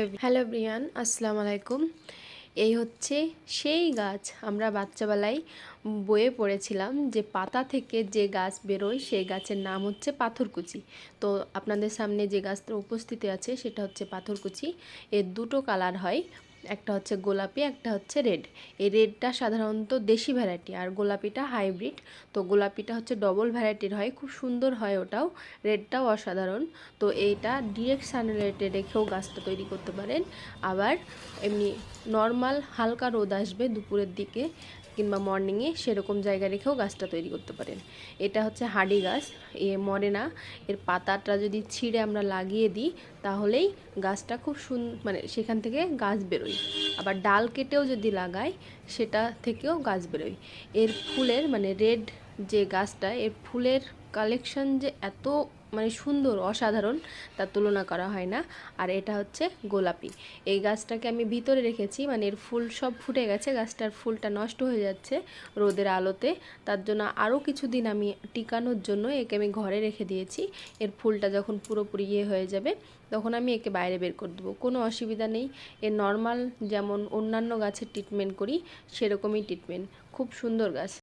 Hello Brian আসসালামু আলাইকুম এই হচ্ছে সেই গাছ আমরা বাচ্চাবেলায় বয়ে পড়েছিলাম যে পাতা থেকে যে গাছ বেরোয় সেই গাছের নাম হচ্ছে পাথরকুচি। তো আপনাদের সামনে যে গাছটা উপস্থিত আছে সেটা হচ্ছে পাথরকুচি। এর দুটো কালার হয়। একটা হচ্ছে গোলাপি, একটা হচ্ছে রেড। এই রেডটা সাধারণত দেশি ভ্যারাইটি আর গোলাপিটা হাইব্রিড তো গোলাপিটা হচ্ছে ডবল ভ্যারাইটির হয়, খুব সুন্দর হয় ওটাও। রেডটাও অসাধারণ। তো এইটা ডিরেক্ট সানলাইটে রেখেও গাছটা তৈরি করতে পারেন। আবার এমনি নর্মাল হালকা রোদ আসবে দুপুরের দিকে। কিংবা মর্নিংয়ে সেরকম জায়গা রেখেও গাছটা তৈরি করতে পারেন। এটা হচ্ছে হাডি গাছ। এ মরে না, এর পাতাটা যদি ছিঁড়ে আমরা লাগিয়ে দিই, তাহলেই গাছটা খুব সুন মানে সেখান থেকে গাছ বেরোয়। আবার ডাল কেটেও যদি লাগাই, সেটা থেকেও গাছ বেরোয়। এর ফুলের মানে রেড যে গাছটা, এর ফুলের কালেকশন যে এত মানে সুন্দর, অসাধারণ, তার তুলনা করা হয় না। আর এটা হচ্ছে গোলাপি। এই গাছটাকে আমি ভিতরে রেখেছি মানে এর ফুল সব ফুটে গেছে, গাছটার ফুলটা নষ্ট হয়ে যাচ্ছে রোদের আলোতে। তার জন্য আরও কিছুদিন আমি টিকানোর জন্য একে আমি ঘরে রেখে দিয়েছি। এর ফুলটা যখন পুরোপুরি ইয়ে হয়ে যাবে, তখন আমি একে বাইরে বের করে দেবো। কোনো অসুবিধা নেই, এর নর্মাল যেমন অন্যান্য গাছের ট্রিটমেন্ট করি, সেরকমই ট্রিটমেন্ট খুব সুন্দর গাছ।